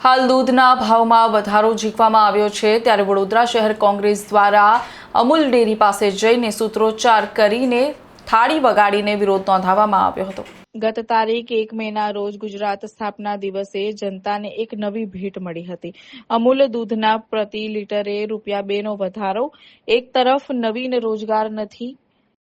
હાલ દૂધના ભાવમાં વધારો ઝીકવામાં આવ્યો છે. ત્યારે વડોદરા શહેર કોંગ્રેસ દ્વારા અમૂલ ડેરી પાસે જઈને સૂત્રોચ્ચાર કરીને થાળી વગાડીને વિરોધ નોંધાવવામાં આવ્યો હતો. ગત તારીખ એક મેના રોજ ગુજરાત સ્થાપના દિવસે જનતાને એક નવી ભેટ મળી હતી. અમૂલ દૂધના પ્રતિ લીટરે રૂપિયા બેનો વધારો. એક તરફ નવીન રોજગાર નથી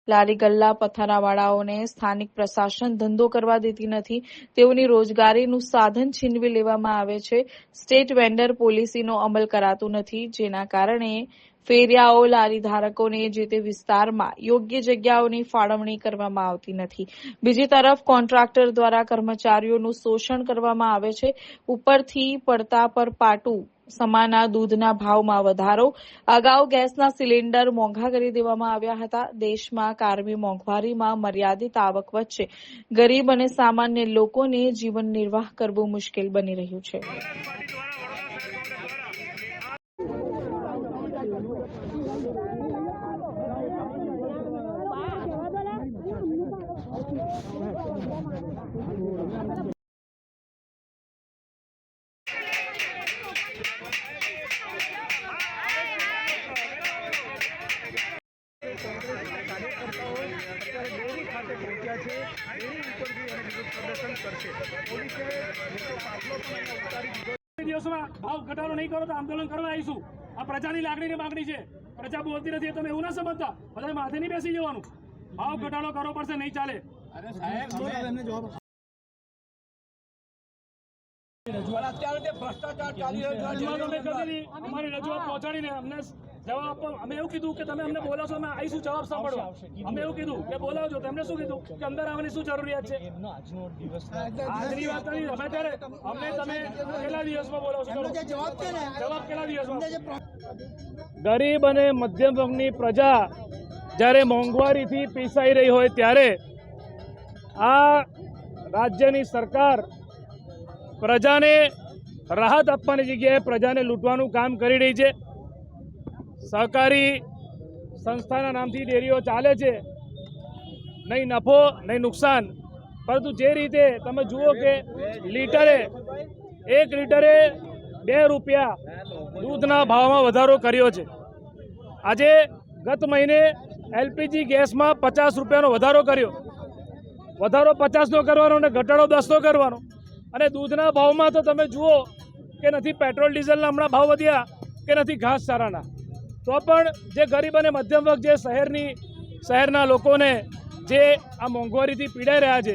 લારી ગલ્લા પથ્થરાવાળાઓને સ્થાનિક પ્રશાસન ધંધો કરવા દેતી નથી. તેઓની રોજગારીનું સાધન છીનવી લેવામાં આવે છે. સ્ટેટ વેન્ડર પોલિસીનો અમલ કરાતો નથી. જેના કારણે ફેરિયાઓ લારી ધારકોને જે તે વિસ્તારમાં યોગ્ય જગ્યાઓની ફાળવણી કરવામાં આવતી નથી. બીજી તરફ કોન્ટ્રાક્ટર દ્વારા કર્મચારીઓનું શોષણ કરવામાં આવે છે. ઉપરથી પડતા પર પાટું સમાના દૂધના ભાવમાં વધારો. અગાઉ ગેસના સિલિન્ડર મોંઘા કરી દેવામાં આવ્યા હતા. દેશમાં કારમી મોંઘવારીમાં મર્યાદિત આવક વચ્ચે ગરીબ અને સામાન્ય લોકોને જીવન નિર્વાહ કરવું મુશ્કેલ બની રહ્યું છે. દિવસમાં ભાવ ઘટાડો નહીં કરો તો આંદોલન કરવા આવીશું. આ પ્રજાની લાગણીની માંગણી છે. પ્રજા બોલતી નથી તમે એવું ના સમજતા. બધા માથે નહીં બેસી જવાનું. ભાવ ઘટાડો કરવો પડશે નહીં ચાલે. રજૂઆત અમે કરી દીધી. અમારી રજૂઆત પહોંચાડીને અમને જવાબ આપો. અમે એવું કીધું કે તમે અમને બોલાવશો અમે આવીશું જવાબ સાંભળવા. અમે એવું કીધું કે બોલાવજો. તેમને શું કીધું? કે અંદર આવવાની શું જરૂરિયાત છે? આજની વાત નથી. અમે ત્યારે અમને તમે કેટલા દિવસમાં બોલાવશો જવાબ કેટલા દિવસમાં? ગરીબ અને મધ્યમ વર્ગની પ્રજા જ્યારે મોંઘવારીથી પીસાઈ રહી હોય ત્યારે આ રાજ્યની સરકાર પ્રજાને રાહત આપવાની જગ્યાએ પ્રજાને લૂંટવાનું કામ કરી રહી છે. સહકારી સંસ્થાના નામથી ડેરીઓ ચાલે છે. નહીં નફો, નહીં નુકસાન. પરંતુ જે રીતે તમે જુઓ કે લીટરે એક લીટરે બે રૂપિયા દૂધના ભાવમાં વધારો કર્યો છે. આજે ગત મહિને એલપીજી ગેસમાં પચાસ રૂપિયાનો વધારો કર્યો. વધારો પચાસનો કરવાનો અને ઘટાડો દસનો કરવાનો. અને દૂધના ભાવમાં તો તમે જુઓ કે નથી પેટ્રોલ, ડીઝલના હમણાં ભાવ વધ્યા કે નથી ઘાસ ચારાના તો પણ જે ગરીબ અને મધ્યમ વર્ગ જે શહેરની, શહેરના લોકોને જે આ મોંઘવારીથી પીડાઈ રહ્યા છે,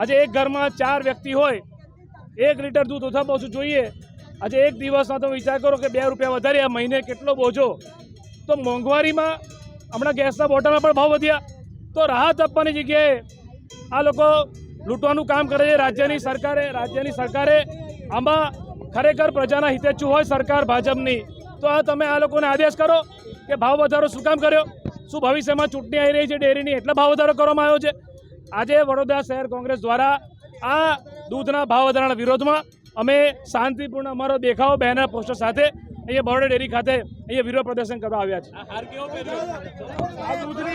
આજે એક ઘરમાં ચાર વ્યક્તિ હોય, એક લીટર દૂધ ઓછામાં ઓછું જોઈએ. આજે એક દિવસમાં તમે વિચાર કરો કે બે રૂપિયા વધારે આ મહિને કેટલો બોજો. તો મોંઘવારીમાં હમણાં ગેસના બોટલના પણ ભાવ વધ્યા. તો રાહત આપવાની જગ્યાએ આ લોકો લૂંટવાનું કામ કરે છે રાજ્યની સરકારે રાજ્યની સરકારે આમાં ખરેખર પ્રજાના હિતેચ્છુ હોય સરકાર ભાજપની. તો આ તમે આ લોકોને આદેશ કરો કે ભાવ વધારો શું કામ કર્યો? શું ભવિષ્યમાં ચૂંટણી આવી રહી છે ડેરીની? એટલે ભાવ વધારો કરવામાં આવ્યો છે. આજે વડોદરા શહેર કોંગ્રેસ દ્વારા આ દૂધના ભાવ વધારાના વિરોધમાં અમે શાંતિપૂર્ણ અમારો દેખાવ બેનર પોસ્ટર સાથે અહીંયા બરોડા ડેરી ખાતે અહીંયા વિરોધ પ્રદર્શન કરવા આવ્યા છે